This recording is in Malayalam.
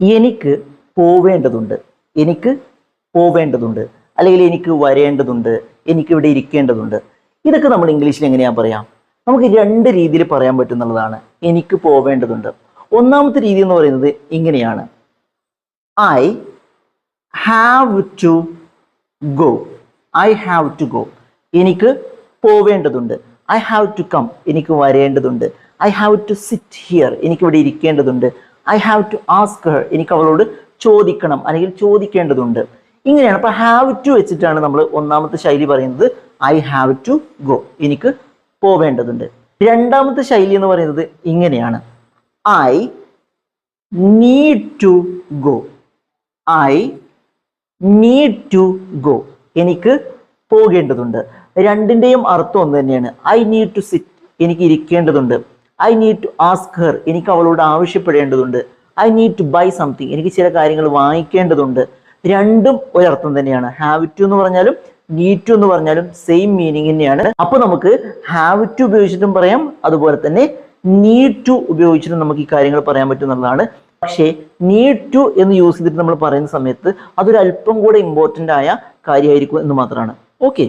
എനിക്ക് പോവേണ്ടതുണ്ട്. എനിക്ക് പോവേണ്ടതുണ്ട്. അല്ലെങ്കിൽ എനിക്ക് വരേണ്ടതുണ്ട്. എനിക്ക് ഇവിടെ ഇരിക്കേണ്ടതുണ്ട്. ഇതൊക്കെ നമ്മൾ ഇംഗ്ലീഷിൽ എങ്ങനെയാ പറയാം? നമുക്ക് രണ്ട് രീതിയിൽ പറയാൻ പറ്റുന്നുള്ളതാണ്. എനിക്ക് പോവേണ്ടതുണ്ട്. ഒന്നാമത്തെ രീതി എന്ന് പറയുന്നത് ഇങ്ങനെയാണ്. I have to go I have to go എനിക്ക് പോവേണ്ടതുണ്ട്. ഐ ഹാവ് ടു കം എനിക്ക് വരേണ്ടതുണ്ട്. I have to sit here എനിക്കിവിടെ ഇരിക്കേണ്ടതുണ്ട്. I have to ask her എനിക്ക് അവളോട് ചോദിക്കണം. അല്ലെങ്കിൽ ചോദിക്കേണ്ടതുണ്ട്. ഇങ്ങനെയാണ്. അപ്പൊ ഹാവ് ടു വെച്ചിട്ടാണ് നമ്മൾ ഒന്നാമത്തെ ശൈലി പറയുന്നത്. ഐ ഹാവ് ടു ഗോ എനിക്ക് പോവേണ്ടതുണ്ട്. രണ്ടാമത്തെ ശൈലി എന്ന് പറയുന്നത് ഇങ്ങനെയാണ്. I need to go I need to go എനിക്ക് പോകേണ്ടതുണ്ട്. രണ്ടിന്റെയും അർത്ഥം ഒന്ന് തന്നെയാണ്. ഐ നീഡ് ടു സിറ്റ് എനിക്ക് ഇരിക്കേണ്ടതുണ്ട്. I need to ask her എനിക്ക് അവളോട് ആവശ്യപ്പെടേണ്ടതുണ്ട്. I need to buy something എനിക്ക് ചില കാര്യങ്ങൾ വാങ്ങിക്കേണ്ടതുണ്ട്. രണ്ടും ഒരർത്ഥം തന്നെയാണ്. ഹാവ് ടു എന്ന് പറഞ്ഞാലും നീഡ് ടു എന്ന് പറഞ്ഞാലും സെയിം മീനിങ് തന്നെയാണ്. അപ്പൊ നമുക്ക് ഹാവ് ടു ഉപയോഗിച്ചിട്ടും പറയാം. അതുപോലെ തന്നെ നീഡ് ടു ഉപയോഗിച്ചിട്ടും നമുക്ക് ഈ കാര്യങ്ങൾ പറയാൻ പറ്റും എന്നുള്ളതാണ്. പക്ഷേ നീഡ് ടു എന്ന് യൂസ് ചെയ്തിട്ട് നമ്മൾ പറയുന്ന സമയത്ത് അതൊരു അല്പം കൂടെ ഇമ്പോർട്ടന്റ് ആയ കാര്യമായിരിക്കും എന്ന് മാത്രമാണ്. ഓക്കെ